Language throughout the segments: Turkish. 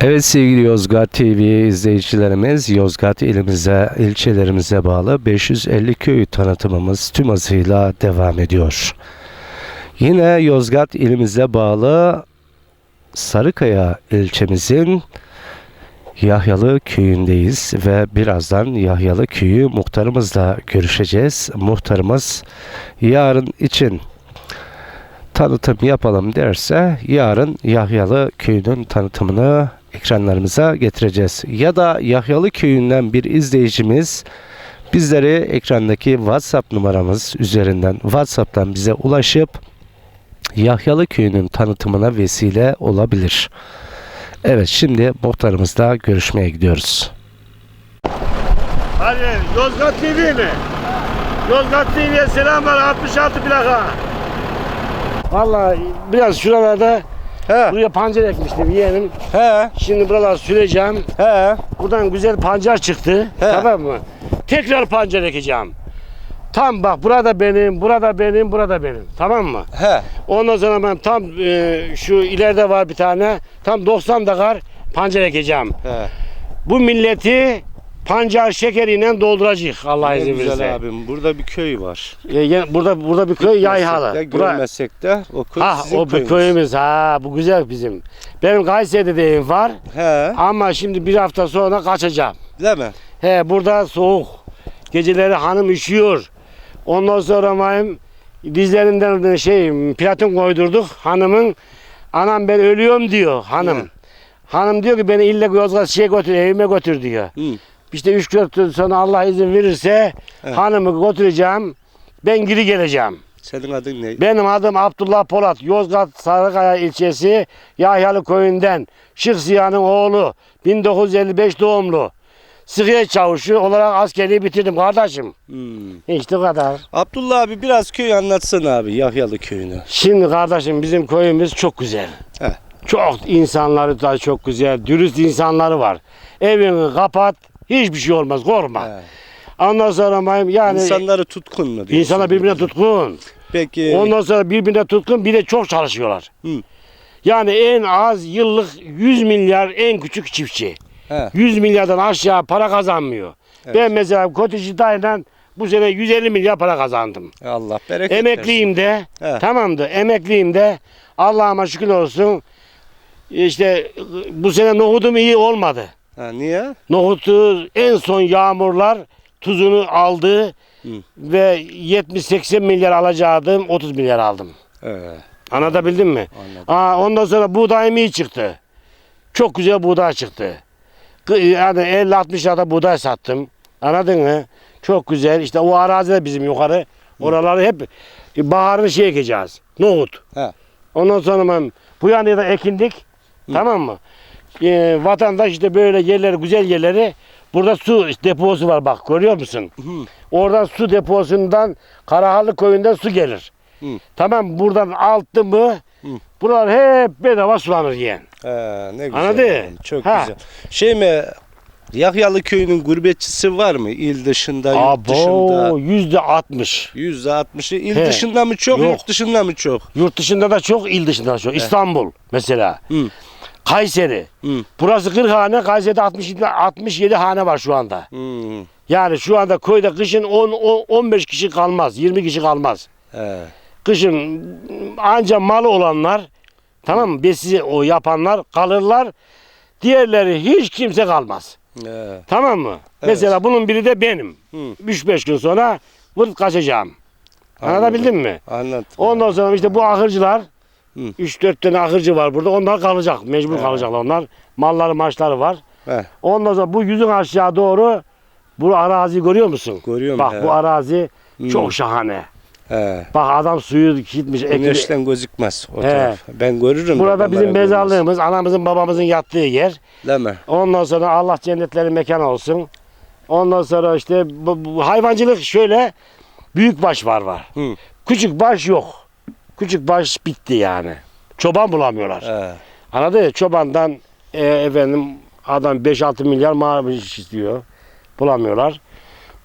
Evet sevgili Yozgat TV izleyicilerimiz Yozgat ilimize, ilçelerimize bağlı 550 köy tanıtımımız tüm hızıyla devam ediyor. Yine Yozgat ilimize bağlı Sarıkaya ilçemizin Yahyalı köyündeyiz ve birazdan Yahyalı köyü muhtarımızla görüşeceğiz. Muhtarımız yarın için tanıtım yapalım derse yarın Yahyalı köyünün tanıtımını ekranlarımıza getireceğiz. Ya da Yahyalı köyünden bir izleyicimiz bizleri ekrandaki WhatsApp numaramız üzerinden WhatsApp'tan bize ulaşıp Yahyalı köyünün tanıtımına vesile olabilir. Evet şimdi muhtarımızla görüşmeye gidiyoruz. Hadi Yozgat TV mi? Yozgat TV'ye selamlar 66 plaka. Vallahi biraz şuralarda He buraya pancar ekmiştim yeğenim. he Şimdi buralar süreceğim. he Buradan güzel pancar çıktı. He. Tamam mı? Tekrar pancar ekeceğim. Tam bak burada benim, burada benim, burada benim. Tamam mı? he Ondan sonra ben tam e, şu ileride var bir tane. Tam 90 dakar pancar ekeceğim. he. Bu milleti pancar şekeriyle dolduracak Allah Ne izin güzel verirse. abim burada bir köy var. E, ya- burada burada bir köy Yayhalı. De, Bura- görmesek de o köy Ah sizin o bir köyünüz. köyümüz ha bu güzel bizim. Benim Kayseri'de de evim var He ama şimdi bir hafta sonra kaçacağım. değil mi? He burada soğuk. Geceleri hanım üşüyor. Ondan sonra mayım dizlerinden şey platin koydurduk hanımın. Anam ben ölüyorum diyor hanım. Hı. Hanım diyor ki beni ille Yozgat şey götür evime götür diyor. Hı. İşte üç gün sonra Allah izin verirse Evet. hanımı götüreceğim. Ben geri geleceğim. Senin adın ne? Benim adım Abdullah Polat. Yozgat Sarıkaya ilçesi Yahyalı köyünden. Şık Ziya'nın oğlu. 1955 doğumlu. Sıkıya çavuşu olarak askerliği bitirdim kardeşim. Hmm. İşte bu kadar. Abdullah abi biraz köyü anlatsana abi Yahyalı köyünü. Şimdi kardeşim bizim köyümüz çok güzel. He. Çok insanları da çok güzel. Dürüst insanları var. Evini kapat. Hiçbir şey olmaz. Korkma. He. Ondan sonra mayım yani İnsanları tutkun mu diyorsun? insanlar birbirine tutkun. Peki Ondan sonra birbirine tutkun bir de çok çalışıyorlar. Hı. Yani en az yıllık 100 milyar en küçük çiftçi. He. 100 milyardan aşağı para kazanmıyor. Evet. Ben mesela Kotici dayıdan bu sene 150 milyar para kazandım. Allah bereket Emekliyim de He. tamamdı emekliyim de Allah'ıma şükür olsun. İşte bu sene nohudum iyi olmadı. Ha, niye? Nohutu en son yağmurlar tuzunu aldı Hı. ve 70-80 milyar alacaktım 30 milyar aldım. He. Anlatabildim mi? Anladım. Aa, ondan sonra buğdayım iyi çıktı. Çok güzel buğday çıktı. Kı- Yani 50-60 lirada buğday sattım. Anladın mı? Çok güzel. İşte o arazi de bizim yukarı. Oraları hep baharını şey ekeceğiz. Nohut. He. Ondan sonra ben bu yana da ekindik. Tamam mı? Ee, vatandaş işte böyle yerleri, güzel yerleri burada su deposu var bak görüyor musun? Hı. Oradan su deposundan Karahallı köyünden su gelir. Hı. Tamam buradan altı mı? Hı. Buralar hep bedava sulanır yeğen. He, ne güzel. Anladın? oğlum, Çok Ha. güzel. Şey mi? Yahyalı köyünün gurbetçisi var mı? İl dışında, yurt dışında. Abo yüzde altmış. Yüzde altmışı il He. dışında mı çok, Yok. yurt dışında mı çok? Yurt dışında da çok, il dışında da çok. İstanbul mesela. Hı. Kayseri. Hı. Burası 40 hane, Kayseri'de 67, 67 hane var şu anda. Hmm. Yani şu anda köyde kışın 10, 10 15 kişi kalmaz, 20 kişi kalmaz. He. Kışın anca malı olanlar, tamam mı? Besi o yapanlar kalırlar. Diğerleri hiç kimse kalmaz. He. Tamam mı? Mesela bunun biri de benim. Hı. 3-5 gün sonra vırt kaçacağım. Anlatabildim mi? Anladım. Ondan sonra işte bu ahırcılar Hı. 3-4 tane ahırcı var burada. Onlar kalacak. Mecbur He. kalacaklar onlar. Malları maçları var. He. Ondan sonra bu yüzün aşağı doğru bu arazi görüyor musun? Görüyorum. Bak he. bu arazi Hı. çok şahane. He. Bak adam suyu gitmiş. ekili- Güneşten gözükmez o He. taraf. Ben görürüm. Burada bizim bana görmez. mezarlığımız, anamızın babamızın yattığı yer. Değil mi? Ondan sonra Allah cennetleri mekan olsun. Ondan sonra işte bu, bu hayvancılık şöyle büyük baş var var. Hı. Küçük baş yok. Küçük baş bitti yani. Çoban bulamıyorlar. He. Anladın mı? Çobandan e, efendim adam 5-6 milyar maaş istiyor. Bulamıyorlar.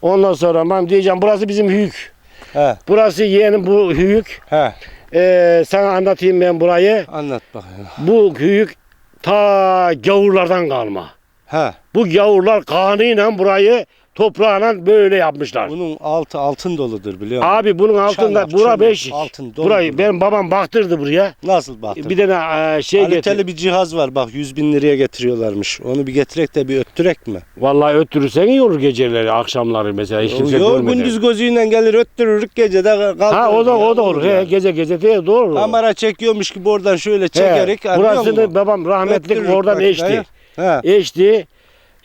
Ondan sonra ben diyeceğim burası bizim hüyük. He. Burası yeğenim bu hüyük. He. E, sana anlatayım ben burayı. Anlat bakayım. Bu hüyük ta gavurlardan kalma. Ha. Bu gavurlar kanıyla burayı toprağına böyle yapmışlar. Bunun altı altın doludur biliyor musun? Abi bunun altında Çanak, bura çömlek, beşik. altın dolu Burayı benim babam baktırdı buraya. Nasıl baktın? Bir tane e, şey getir. Kaliteli bir cihaz var bak 100 bin liraya getiriyorlarmış. Onu bir getirek de bir öttürek mi? Vallahi öttürürsen iyi olur geceleri, akşamları mesela hiç kimse Yok görmeden. gündüz gözüyle gelir öttürürük gecede kaldırırız. Ha o da o da olur. He, gece gece de doğru. Kamera çekiyormuş gibi oradan şöyle He, çekerek anlıyor burasını musun? babam rahmetlik Öttürürük oradan makineyi. eşti. He. Eşti.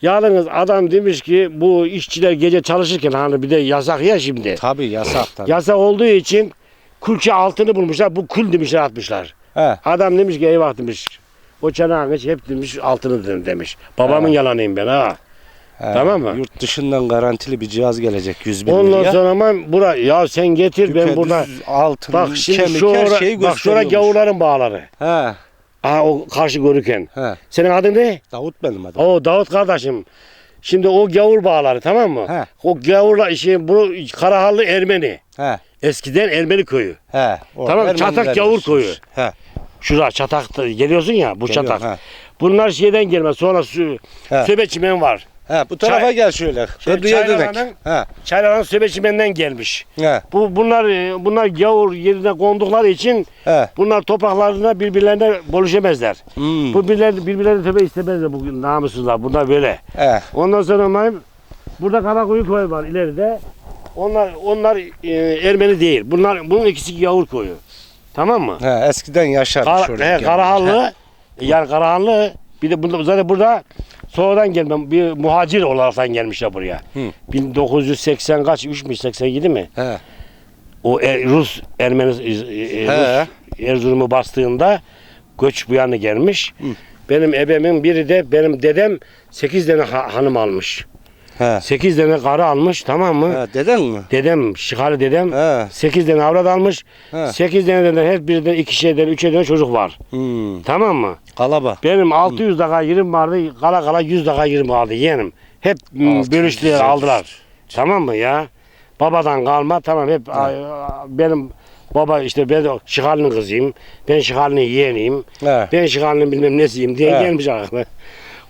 Yalnız adam demiş ki bu işçiler gece çalışırken hani bir de yasak ya şimdi. Tabii yasak tabii. Yasak olduğu için külçe altını bulmuşlar. Bu kül demişler atmışlar. He. Adam demiş ki eyvah demiş. O çanağın hiç hep demiş altını demiş. Babamın He. yalanıyım ben ha. He. Tamam mı? Yurt dışından garantili bir cihaz gelecek 100 bin Ondan liraya. sonra ben bura ya sen getir ben Düpedüz burada. altın, Bak şimdi kemik şu her ora, şeyi bak şura gösteriyormuş. gavurların bağları. He. Aha o karşı görürken. He. Senin adın ne? Davut benim adım. O Davut kardeşim. Şimdi o gavur bağları tamam mı? He. O gavurla şey bu Karahallı Ermeni. He. Eskiden Ermeni köyü. He. O Tamam, Ermeniler Çatak Gavur koyu. He. Şura çatakta geliyorsun ya bu Geliyorum, çatak. he. Bunlar şeyden gelmez. Sonra su, He. söbe çimen var. He. Bu tarafa Çay- gel şöyle. Şey, Köprüye dönek. Çaylalan'ın- He. Çaylanan gelmiş. He. Bu bunlar e, bunlar gavur yerine kondukları için He. bunlar topraklarında birbirlerine bölüşemezler. Hmm. Bu birbirlerine, birbirlerine töbe istemezler bu namussuzlar. Bunlar böyle. He. Ondan sonra mayım, burada Karakuyu koyu var ileride. Onlar onlar e, Ermeni değil. Bunlar bunun ikisi Yavur koyu. Tamam mı? He. Eskiden yaşarmış Kar, orada. he. Karahanlı. Yani Karahanlı bir de burada, zaten burada sonradan gelmem bir muhacir olaraktan gelmişler buraya. Hı. 1980 kaç 3 mü 87 mi? He. O e, Rus Ermeni e, e, He. Rus Erzurum'u bastığında göç bu yana gelmiş. Hı. Benim ebemin biri de benim dedem 8 tane ha- hanım almış. He. 8 tane karı almış tamam mı? He. Deden mi? Dedem, şihalı dedem He. 8 tane avrat almış. He. 8 tane de her birinden ikişerden, üçerden çocuk var. Hmm. Tamam mı? Kalaba. Benim 600 dakika yerim vardı. Kala kala 100 dakika yerim vardı yeğenim. Hep m, 600 bölüştüler aldılar. Tamam mı ya? Babadan kalma tamam hep a- benim baba işte ben şihalinin kızıyım. Ben şihalinin yeğeniyim. He. Ben şihalinin bilmem nesiyim diye He. gelmiş aklıma.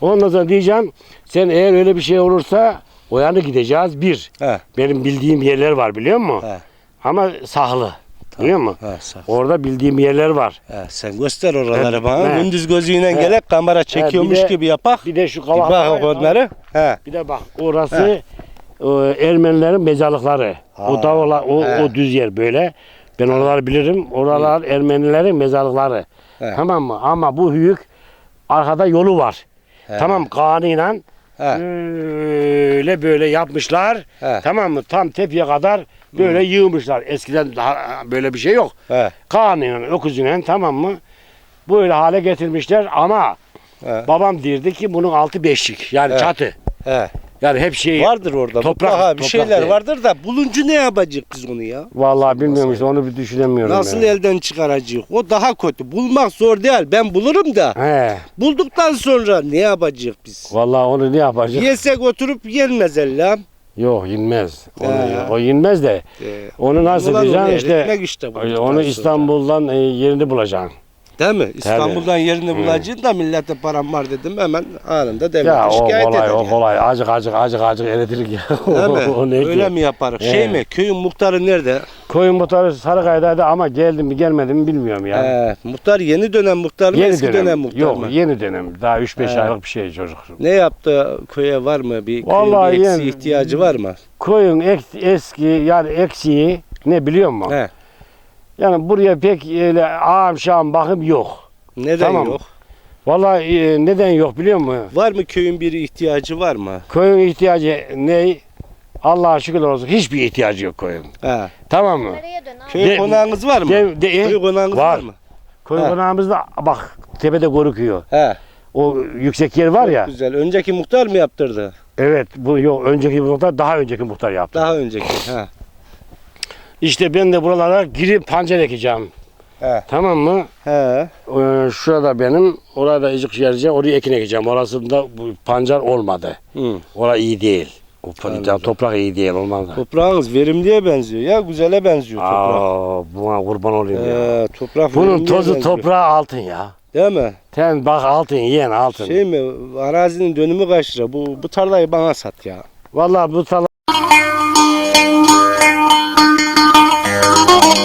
Ondan sonra diyeceğim sen eğer öyle bir şey olursa o yana gideceğiz. Bir, He. benim bildiğim yerler var biliyor musun? He. Ama sahlı. Biliyor musun? He. Sağ. Orada bildiğim yerler var. He. Sen göster oraları He. bana. He. Gündüz gözüyle He. gelip kamera çekiyormuş de- gibi yapak. Bir de şu kavak. bak onları. He. Bir de bak orası e, Ermenilerin mezarlıkları. Ha, O dağlar, o, he. o düz yer böyle. Ben oraları bilirim. Oralar Ermenilerin mezarlıkları. He. Tamam mı? Ama bu hüyük arkada yolu var. He. Tamam kanıyla He. böyle böyle yapmışlar. He. Tamam mı? Tam tepeye kadar böyle yığmışlar. Eskiden daha böyle bir şey yok. He. Kanıyla, öküzüyle tamam mı? Böyle hale getirmişler ama He. babam dirdi ki bunun altı beşik. Yani He. çatı. He. Yani hep şey Vardır orada. Toprak- Mutlaka bir toprak şeyler değil. vardır da buluncu ne yapacak biz onu ya? Vallahi bilmiyorum işte onu bir düşünemiyorum. Nasıl ya. elden çıkaracak? O daha kötü. Bulmak zor değil. Ben bulurum da. He. Bulduktan sonra ne yapacak biz? Vallahi onu ne yapacak? Yesek oturup yenmez ellam. Yok inmez. Onu, He. o inmez de. Ee, Onu nasıl ulan onu diyeceksin işte. eritmek işte bulduktan Onu sonra. İstanbul'dan e, yerini bulacaksın. Değil mi? İstanbul'dan yerini bulacaksın da millete param var dedim hemen anında devlete Ya o şikayet kolay eder o yani. kolay. Acık acık acık acık eritilir ya. Değil mi? o ne Öyle ki? mi yaparız? He. Şey mi? Köyün muhtarı nerede? Koyun muhtarı Sarıkaya'daydı ama geldi mi gelmedi mi bilmiyorum ya. Ee, muhtar yeni dönem muhtar mı? yeni eski dönem. dönem muhtar Yok mı? yeni dönem. Daha 3-5 He. aylık bir şey çocuk. Ne yaptı köye var mı? Bir Vallahi köyün bir eksiği yani- ihtiyacı var mı? Koyun ek- eski yani eksiği ne biliyor musun? He. Yani buraya pek öyle ağam şam bakım yok. Neden Tamam. yok? Vallahi e, neden yok biliyor musun? Var mı köyün bir ihtiyacı var mı? Koyun ihtiyacı ne? Allah'a şükür olsun hiçbir ihtiyacı yok koyun. He. Tamam mı? Nereye dön abi? Köy De- konağınız var mı? De, de, Köy konağınız var, var. mı? Koyun He. konağımızda bak tepede görüküyor. He. O yüksek yer var ya. Güzel. Önceki muhtar mı yaptırdı? Evet bu yok önceki muhtar daha önceki muhtar yaptı. Daha önceki. He. İşte ben de buralara girip pancar ekeceğim. He. Tamam mı? He. Ee, şurada benim, orada icik yerce oraya ekin ekeceğim. Orasında bu pancar olmadı. Hı. Ora iyi değil. O Anladım. toprak iyi değil olmaz. Toprağınız verimliye benziyor ya. Güzele benziyor toprak. Aa, buna kurban olayım ya. Ee, toprak Bunun tozu benziyor. toprağı altın ya. Değil mi? Sen bak altın yiyen altın. Şey mi? Arazinin dönümü kaç lira? Bu, bu tarlayı bana sat ya. Vallahi bu tarla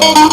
Thank you.